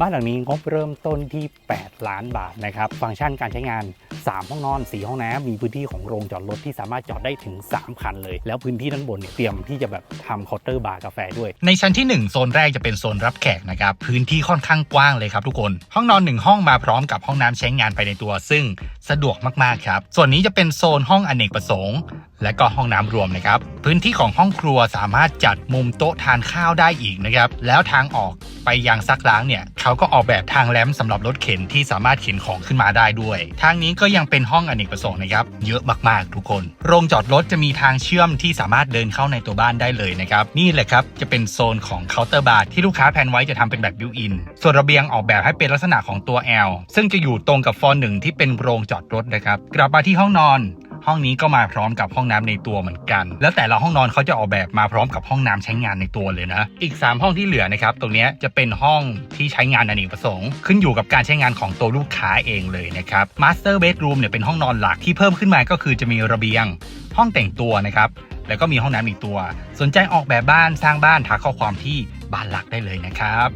บ้านหลังนี้งบเริ่มต้นที่ 8 ล้านบาทนะครับ ฟังก์ชันการใช้งาน 3 ห้องนอน 4 ห้องน้ำมีพื้นที่ของโรงจอดรถที่สามารถจอดได้ถึง 3 คันเลย แล้วพื้นที่ด้านบนเนี่ยเตรียมที่จะแบบทำเคาน์เตอร์บาร์กาแฟด้วย ในชั้นที่ 1 โซนแรกจะเป็นโซนรับแขกนะครับ พื้นที่ค่อนข้างกว้างเลยครับทุกคน ห้องนอน 1 ห้องมาพร้อมกับห้องน้ำใช้งานไปในตัว ซึ่งสะดวกมากๆครับ ส่วนนี้จะเป็นโซนห้องอเนกประสงค์ และก็ห้องน้ำรวมนะครับ พื้นที่ของห้องครัวสามารถจัดมุมโต๊ะทานข้าวได้อีกนะครับ แล้วทางออก ไปยังซักล้างเนี่ยเขาก็ออกแบบทางแรมสำหรับรถเข็นที่สามารถเข็นของขึ้นมาได้ด้วย ทางนี้ก็ยังเป็นห้องอเนกประสงค์นะครับ เยอะมากๆทุกคน โรงจอดรถจะมีทางเชื่อมที่สามารถเดินเข้าในตัวบ้านได้เลยนะครับ นี่แหละครับ จะเป็นโซนของเคาน์เตอร์บาร์ที่ลูกค้าแพนไว้จะทำเป็นแบบบิวอิน ส่วนระเบียงออกแบบให้เป็นลักษณะของตัว L ซึ่งจะอยู่ตรงกับฟอนหนึ่งที่เป็นโรงจอดรถนะครับ กลับมาที่ห้องนอน ห้องนี้ก็มาพร้อมกับห้องน้ำในตัวเหมือนกัน แล้วแต่ละห้องนอนเขาจะออกแบบมาพร้อมกับห้องน้ำใช้งานในตัวเลยนะ อีก 3 ห้องที่เหลือนะครับ ตรงนี้จะเป็นห้องที่ใช้งานอเนกประสงค์ ขึ้นอยู่กับการใช้งานของตัวลูกค้าเองเลยนะครับ Master Bedroom เนี่ยเป็นห้องนอนหลักที่เพิ่มขึ้นมาก็คือจะมีระเบียง ห้องแต่งตัวนะครับแล้วก็มีห้องน้ำอีกตัว สนใจออกแบบบ้านสร้างบ้านทักข้อความที่บ้านหลักได้เลยนะครับ